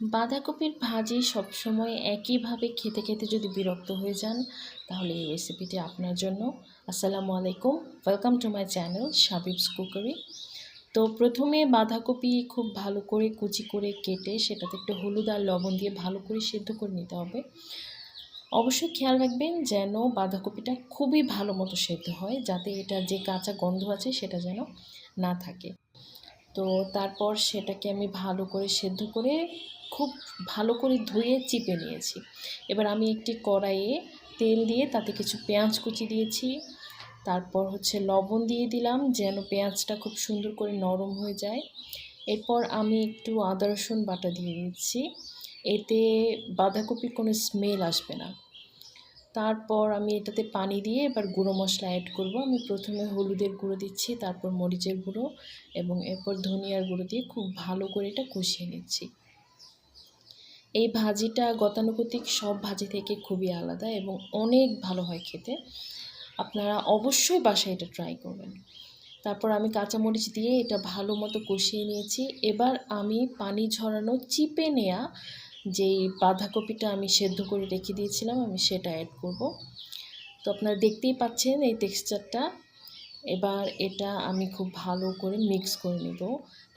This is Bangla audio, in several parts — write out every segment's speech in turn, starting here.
বাঁধাকপির ভাজি সবসময় একইভাবে খেতে খেতে যদি বিরক্ত হয়ে যান, তাহলে এই রেসিপিটি আপনার জন্য। আসসালামু আলাইকুম। ওয়েলকাম টু মাই চ্যানেল শাবিবস কুকারি তো প্রথমে বাঁধাকপি খুব ভালো করে কুচি করে কেটে সেটাতে একটু হলুদ আর লবণ দিয়ে ভালো করে সেদ্ধ করে নিতে হবে। অবশ্যই খেয়াল রাখবেন যেন বাঁধাকপিটা খুবই ভালো মতো সেদ্ধ হয়, যাতে এটা যে কাঁচা গন্ধ আছে সেটা যেন না থাকে। তো তারপর সেটাকে আমি ভালো করে সেদ্ধ করে খুব ভালো করে ধুয়ে চিপে নিয়েছি। এবার আমি একটি কড়াইয়ে তেল দিয়ে তাতে কিছু পেঁয়াজ কুচি দিয়েছি। তারপর হচ্ছে লবণ দিয়ে দিলাম যেন পেঁয়াজটা খুব সুন্দর করে নরম হয়ে যায়। এরপর আমি একটু আদা রসুন বাটা দিয়ে দিচ্ছি। এতে বাঁধাকপির কোনো স্মেল আসবে না। তারপর আমি এটাতে পানি দিয়ে এবার গুঁড়ো মশলা অ্যাড করব। আমি প্রথমে হলুদের গুঁড়ো দিচ্ছি, তারপর মরিচের গুঁড়ো এবং এরপর ধনিয়ার গুঁড়ো দিয়ে খুব ভালো করে এটা কষিয়ে নিচ্ছি। এই ভাজিটা গতানুগতিক সব ভাজি থেকে খুবই আলাদা এবং অনেক ভালো হয় খেতে। আপনারা অবশ্যই বাসায় এটা ট্রাই করবেন। তারপর আমি কাঁচামরিচ দিয়ে এটা ভালো মতো কষিয়ে নিয়েছি। এবার আমি পানি ঝরানো চিপে নেয়া যেই বাঁধাকপিটা আমি সেদ্ধ করে রেখে দিয়েছিলাম, আমি সেটা অ্যাড করব। তো আপনারা দেখতেই পাচ্ছেন এই টেক্সচারটা এবার এটা আমি খুব ভালো করে মিক্স করে নেব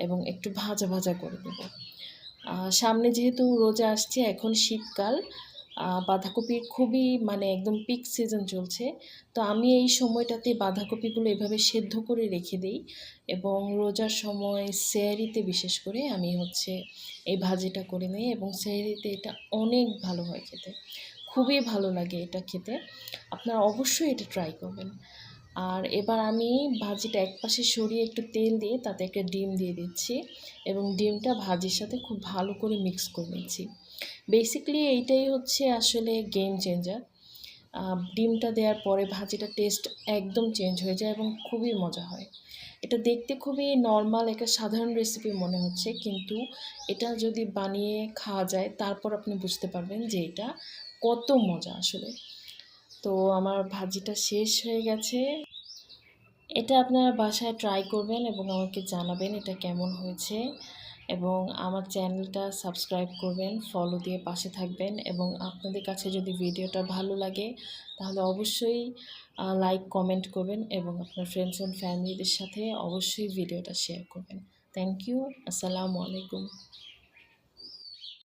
এবং একটু ভাজা ভাজা করে নেব। সামনে যেহেতু রোজা আসছে, এখন শীতকাল বাঁধাকপির খুবই মানে একদম পিক সিজন চলছে। তো আমি এই সময়টাতে বাঁধাকপিগুলো এভাবে সেদ্ধ করে রেখে দিই এবং রোজার সময় স্যারিতে বিশেষ করে আমি হচ্ছে এই ভাজিটা করে নিই এবং স্যারিতে এটা অনেক ভালো হয় খেতে। খুবই ভালো লাগে এটা খেতে। আপনারা অবশ্যই এটা ট্রাই করবেন। আর এবার আমি ভাজিটা এক পাশে সরিয়ে একটু তেল দিয়ে তাতে একটা ডিম দিয়ে দিচ্ছি এবং ডিমটা ভাজির সাথে খুব ভালো করে মিক্স করে নিচ্ছি। বেসিক্যালি এইটাই হচ্ছে আসলে গেম চেঞ্জার ডিমটা দেওয়ার পরে ভাজিটা টেস্ট একদম চেঞ্জ হয়ে যায় এবং খুবই মজা হয়। এটা দেখতে খুবই নর্মাল একটা সাধারণ রেসিপি মনে হচ্ছে, কিন্তু এটা যদি বানিয়ে খাওয়া যায়, তারপর আপনি বুঝতে পারবেন যে এটা কত মজা আসলে। তো আমার ভাজিটা শেষ হয়ে গেছে। এটা আপনারা বাসায় ট্রাই করবেন এবং আমাকে জানাবেন এটা কেমন হয়েছে এবং আমার চ্যানেলটা সাবস্ক্রাইব করবেন ফলো দিয়ে পাশে থাকবেন এবং আপনাদের কাছে যদি ভিডিওটা ভালো লাগে তাহলে অবশ্যই লাইক কমেন্ট করবেন এবং আপনার ফ্রেন্ডস অ্যান্ড ফ্যামিলিদের সাথে অবশ্যই ভিডিওটা শেয়ার করবেন। থ্যাংক ইউ আসসালামু আলাইকুম।